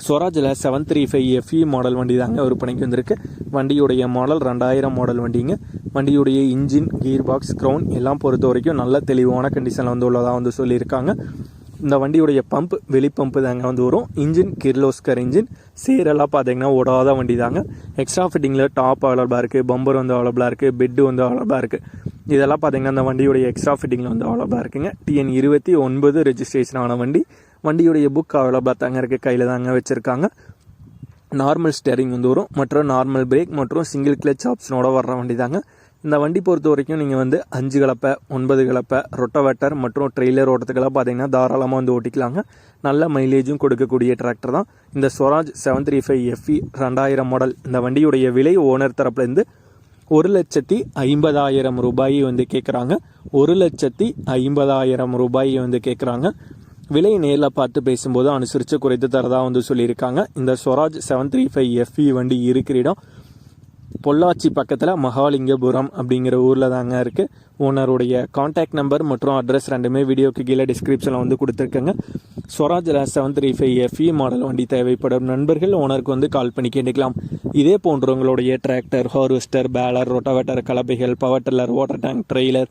ஸ்வராஜில் seven three five FE model வண்டி தாங்க விற்பனைக்கு வந்திருக்கு. வண்டியுடைய மாடல் ரெண்டாயிரம் மாடல் வண்டிங்க. வண்டியுடைய இன்ஜின் கீர் பாக்ஸ் க்ரௌன் எல்லாம் பொறுத்த வரைக்கும் நல்ல தெளிவான கண்டிஷனில் வந்து உள்ளதாக வந்து சொல்லியிருக்காங்க. இந்த வண்டியுடைய பம்ப் வெளி பம்பு தாங்க வந்து வரும். இன்ஜின் கிர்லோஸ்கர் இன்ஜின் சேரெல்லாம் பார்த்தீங்கன்னா ஓடாத வண்டி தாங்க. எக்ஸ்ட்ரா ஃபிட்டிங்கில் டாப் அவைலபிளாக இருக்குது பம்பர் வந்து அவைலபிளாக இருக்குது பெட்டு வந்து அவைலபிளாக இருக்குது இதெல்லாம் பார்த்தீங்கன்னா அந்த வண்டியுடைய எக்ஸ்ட்ரா ஃபிட்டிங்கில் வந்து அவைலபிளாக இருக்குங்க. டிஎன் இருபத்தி ஒன்பது ரெஜிஸ்ட்ரேஷன் ஆன வண்டி. வண்டியுடைய புக் அவைலபிளாக தாங்க இருக்குது கையில் தாங்க வச்சுருக்காங்க. நார்மல் ஸ்டேரிங் வந்து வரும். மற்றும் நார்மல் பிரேக் மற்றும் சிங்கிள் கிளச் ஆப்ஷனோட வர்ற வண்டி தாங்க. இந்த வண்டி பொறுத்த வரைக்கும் நீங்கள் வந்து அஞ்சு கலப்பை ஒன்பது கலப்பை ரொட்டவேட்டர் மற்றும் ட்ரெய்லர் ஓட்டத்துக்கெல்லாம் பார்த்தீங்கன்னா தாராளமாக வந்து ஓட்டிக்கலாங்க. நல்ல மைலேஜும் கொடுக்கக்கூடிய டிராக்டர் தான். இந்த Swaraj seven three five FE ரெண்டாயிரம் மாடல் இந்த வண்டியுடைய விலை ஓனர் தரப்புலேருந்து ஒரு லட்சத்தி ஐம்பதாயிரம் ரூபாயை வந்து கேட்குறாங்க ஒரு லட்சத்தி ஐம்பதாயிரம் ரூபாய் வந்து கேட்குறாங்க விலை நேரில் பார்த்து பேசும்போது அனுசரித்து குறைத்து தரதா வந்து சொல்லியிருக்காங்க. இந்த Swaraj seven three five FE வண்டி இருக்கிற இடம் பொள்ளாச்சி பக்கத்தில் மகாலிங்கபுரம் அப்படிங்கிற ஊரில் தாங்க இருக்குது ஓனருடைய காண்டாக்ட் நம்பர் மற்றும் அட்ரஸ் ரெண்டுமே வீடியோக்கு கீழே டிஸ்கிரிப்ஷனில் வந்து கொடுத்துருக்கேங்க. ஸ்வராஜில் seven three five FE model வண்டி தேவைப்படும் நண்பர்கள் ஓனருக்கு வந்து கால் பண்ணி கேட்டுக்கலாம். இதே போன்றவங்களுடைய tractor harvester baler rotavator கலப்பைகள் power tiller water tank trailer